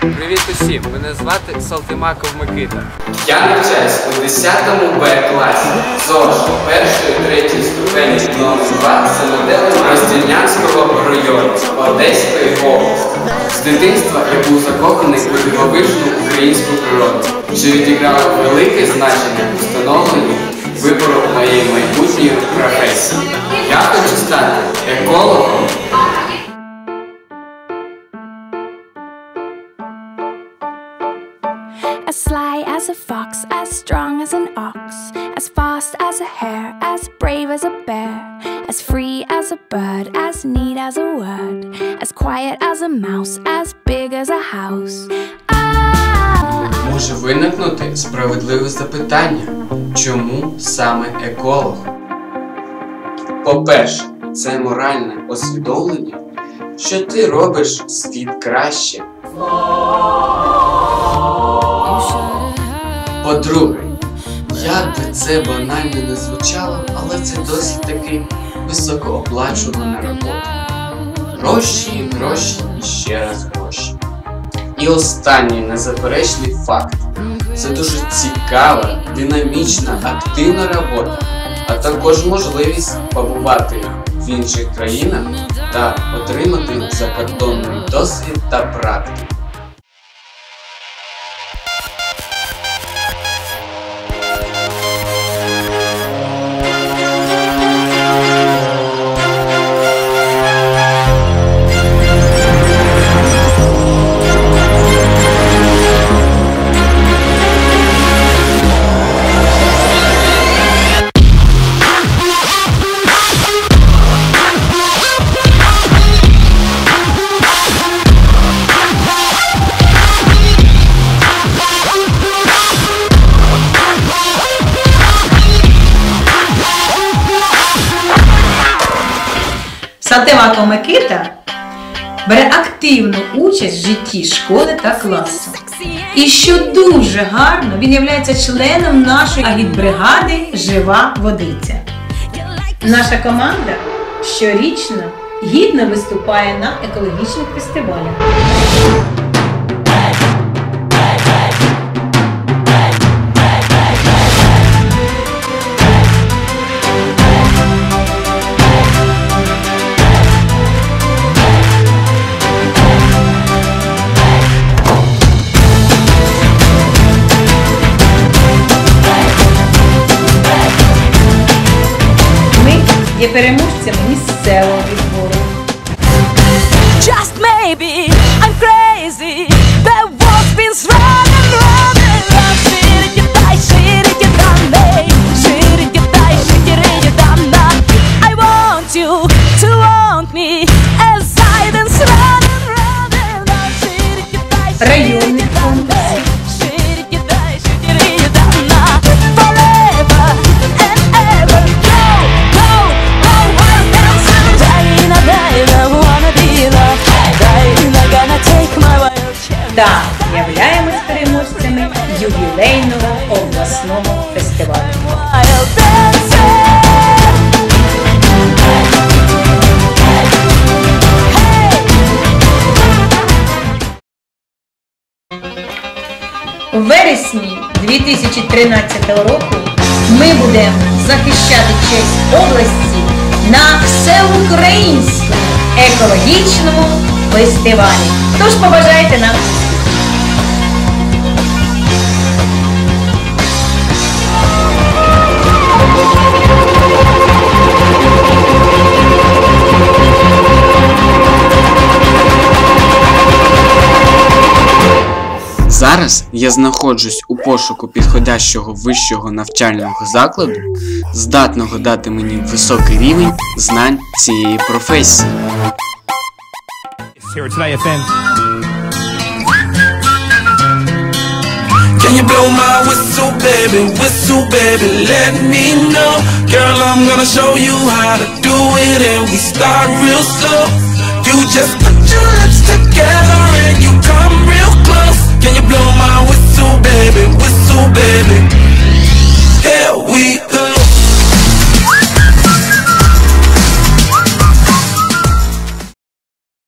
Привіт усім! Мене звати Салтимаков Микита. Я навчаюсь у 10 Б класі ЗОЖ першої третьої ступені номер 2 за моделем Роздільнянського району Одеської області. З дитинства я був закоханий у дивовижну українську природу, що відіграло велике значення у встановленні вибору моєї майбутньої професії. Я хочу стати екологом. As sly as a fox, as strong as an ox, as fast as a hare, as brave as a bear, as free as a bird, as neat as a word, as quiet as a mouse, as big as a house. Ah, Може виникнути справедливе запитання, чому саме еколог? По-перше, це моральне усвідомлення, що ти робиш світ краще. По-друге, як би це банально не звучало, але це досить таки високооплачувана робота. Гроші, гроші і ще раз гроші. І останній незаперечний факт. Це дуже цікава, динамічна, активна робота, а також можливість побувати в інших країнах та отримати закордонний досвід та практику. Салтимаков Микита бере активну участь в житті школи та класу. І що дуже гарно, він є членом нашої агітбригади Жива водиця. Наша команда щорічно гідно виступає на екологічних фестивалях. Є переможцями місцевого відбору. Just maybe I'm crazy. The walls been round and round and round. Ширики-дай, ширики-дай, ширики-дай, ширики-дай-да. I want you to want me as I dance round and round and round. Та являємось переможцями ювілейного обласного фестивалю. У вересні 2013 року ми будемо захищати честь області на всеукраїнському екологічному фестивалі. Тож побажайте нам Зараз я знаходжусь у пошуку підходящого вищого навчального закладу, здатного дати мені високий рівень знань цієї професії. Here today FM. Can you blow my whistle, baby? Whistle, baby, let me know. Girl, I'm gonna show you how to do it, and we start real slow. You just Blow my whistle, baby, whistle.